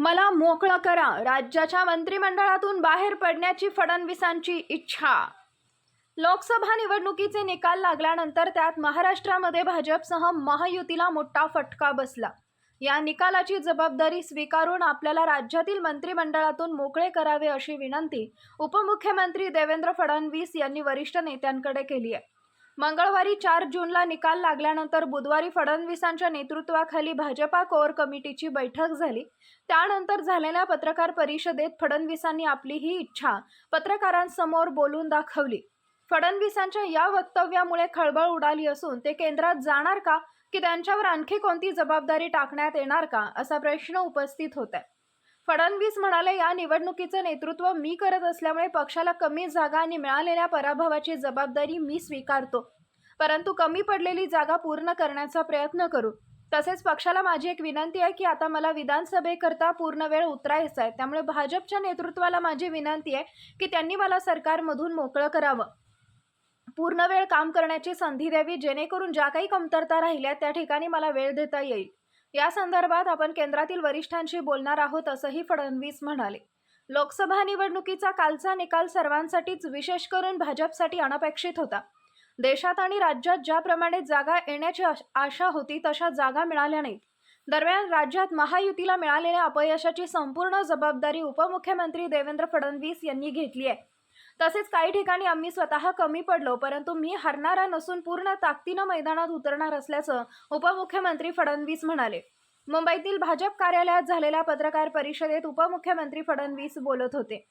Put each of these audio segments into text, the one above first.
मला मोकळं करा. राज्याच्या मंत्रिमंडळातून बाहेर पडण्याची फडणवीसांची इच्छा. लोकसभा निवडणुकीचे निकाल लागल्यानंतर त्यात महाराष्ट्रामध्ये भाजपसह महायुतीला मोठा फटका बसला. या निकालाची जबाबदारी स्वीकारून आपल्याला राज्यातील मंत्रिमंडळातून मोकळे करावे अशी विनंती उपमुख्यमंत्री देवेंद्र फडणवीस यांनी वरिष्ठ नेत्यांकडे केली आहे. मंगळवारी चार जूनला निकाल लागल्यानंतर बुधवारी फडणवीसांच्या नेतृत्वाखाली भाजपा कोअर कमिटीची बैठक झाली. त्यानंतर झालेल्या पत्रकार परिषदेत फडणवीसांनी आपली ही इच्छा पत्रकारांसमोर बोलून दाखवली. फडणवीसांच्या या वक्तव्यामुळे खळबळ उडाली असून ते केंद्रात जाणार का? की त्यांच्यावर आणखी कोणती जबाबदारी टाकण्यात येणार का? असा प्रश्न उपस्थित होत आहे फडणवीस म्हणाले या निवडणुकीचं नेतृत्व मी करत असल्यामुळे पक्षाला कमी जागा आणि मिळालेल्या पराभवाची जबाबदारी मी स्वीकारतो. परंतु कमी पडलेली जागा पूर्ण करण्याचा प्रयत्न करू. तसेच पक्षाला माझी एक विनंती आहे की आता मला विधानसभेकरता पूर्ण वेळ उतरायचा आहे. त्यामुळे भाजपच्या नेतृत्वाला माझी विनंती आहे की त्यांनी मला सरकारमधून मोकळं करावं. पूर्ण वेळ काम करण्याची संधी द्यावी जेणेकरून ज्या काही कमतरता राहिल्या त्या ठिकाणी मला वेळ देता येईल. या संदर्भात आपण केंद्रातील वरिष्ठांशी बोलणार आहोत असंही फडणवीस म्हणाले. लोकसभा निवडणुकीचा कालचा निकाल सर्वांसाठीच विशेष करून भाजपसाठी अनपेक्षित होता. देशात आणि राज्यात ज्याप्रमाणे जागा येण्याची आश- आशा होती तशा जागा मिळाल्या नाहीत. दरम्यान राज्यात महायुतीला मिळालेल्या अपयशाची संपूर्ण जबाबदारी उपमुख्यमंत्री देवेंद्र फडणवीस यांनी घेतली आहे. तसेच काही ठिकाणी आम्ही स्वतः कमी पडलो परंतु मी हरणारा नसून पूर्ण ताकदीनं मैदानात उतरणार असल्याचं उपमुख्यमंत्री फडणवीस म्हणाले. मुंबईतील भाजप कार्यालयात झालेल्या पत्रकार परिषदेत उपमुख्यमंत्री फडणवीस बोलत होते.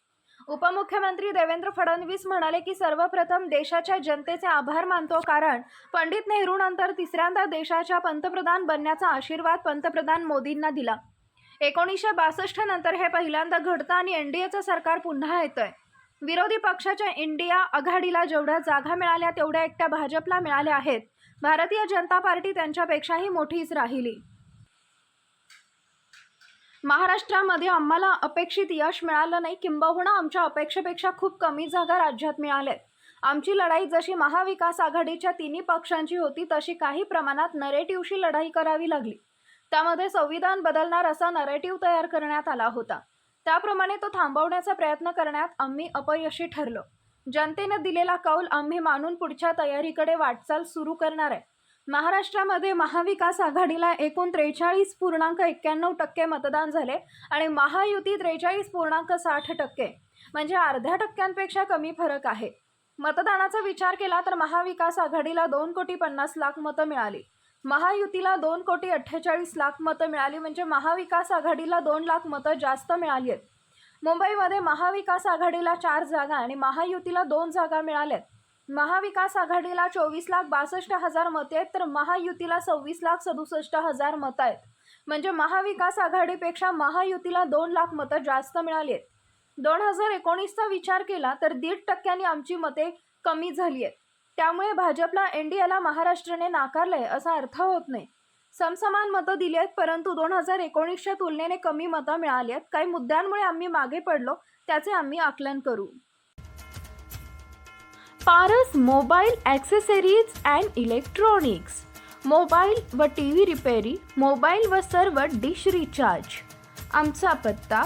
उपमुख्यमंत्री देवेंद्र फडणवीस म्हणाले की सर्वप्रथम देशाच्या जनतेचे आभार मानतो कारण पंडित नेहरूनंतर तिसऱ्यांदा देशाच्या पंतप्रधान बनण्याचा आशीर्वाद पंतप्रधान मोदींना दिला. एकोणीसशे बासष्ट नंतर हे पहिल्यांदा घडतं आणि एनडीएचं सरकार पुन्हा येतंय. विरोधी पक्षाच्या इंडिया आघाडीला जेवढ्या जागा मिळाल्या तेवढ्या एकट्या भाजपला मिळाल्या आहेत. भारतीय जनता पार्टी त्यांच्यापेक्षाही मोठीच राहिली. महाराष्ट्रामध्ये आम्हाला अपेक्षित यश मिळालं नाही. किंबहुना आमच्या अपेक्षेपेक्षा खूप कमी जागा राज्यात मिळाल्यात. आमची लढाई जशी महाविकास आघाडीच्या तिन्ही पक्षांची होती तशी काही प्रमाणात नरेटिव्हशी लढाई करावी लागली. त्यामध्ये संविधान बदलणार असा नरेटिव्ह तयार करण्यात आला होता. त्याप्रमाणे तो थांबवण्याचा प्रयत्न करण्यात आम्ही अपयशी ठरलो. जनतेनं दिलेला कौल आम्ही मानून पुढच्या तयारीकडे वाटचाल सुरू करणार आहे. महाराष्ट्रामध्ये महाविकास आघाडीला एकूण त्रेचाळीस पूर्णांक एक्क्याण्णव टक्के मतदान झाले आणि महायुती त्रेचाळीस पूर्णांक साठ टक्के. म्हणजे अर्ध्या टक्क्यांपेक्षा कमी फरक आहे. मतदानाचा विचार केला तर महाविकास आघाडीला दोन कोटी पन्नास लाख मतं मिळाली. महायुतीला दोन कोटी अठ्ठेचाळीस लाख मतं मिळाली म्हणजे महाविकास आघाडीला दोन लाख मतं जास्त मिळाली आहेत. मुंबईमध्ये महाविकास आघाडीला चार जागा आणि महायुतीला दोन जागा मिळाल्यात. महाविकास आघाडीला चोवीस लाख बासष्ट हजार मते आहेत तर महायुतीला सव्वीस लाख सदुसष्ट हजार मतं आहेत. म्हणजे महाविकास आघाडीपेक्षा महायुतीला दोन लाख मतं जास्त मिळाली आहेत. दोन हजार एकोणीसचा विचार केला तर दीड टक्क्यांनी आमची मते कमी झाली आहेत. त्यामुळे भाजपला एनडीएला महाराष्ट्राने नाकारलंय असा अर्थ होत नाही. समसमान मतं दिली आहेत परंतु दोन हजार एकोणीसच्या तुलनेने कमी मतं मिळाली आहेत काही मुद्द्यांमुळे आम्ही मागे पडलो त्याचे आम्ही आकलन करू. Paras mobile accessories and electronics. Mobile व टी व्ही रिपेरी मोबाईल व सर्व डिश रिचार्ज. आमचा पत्ता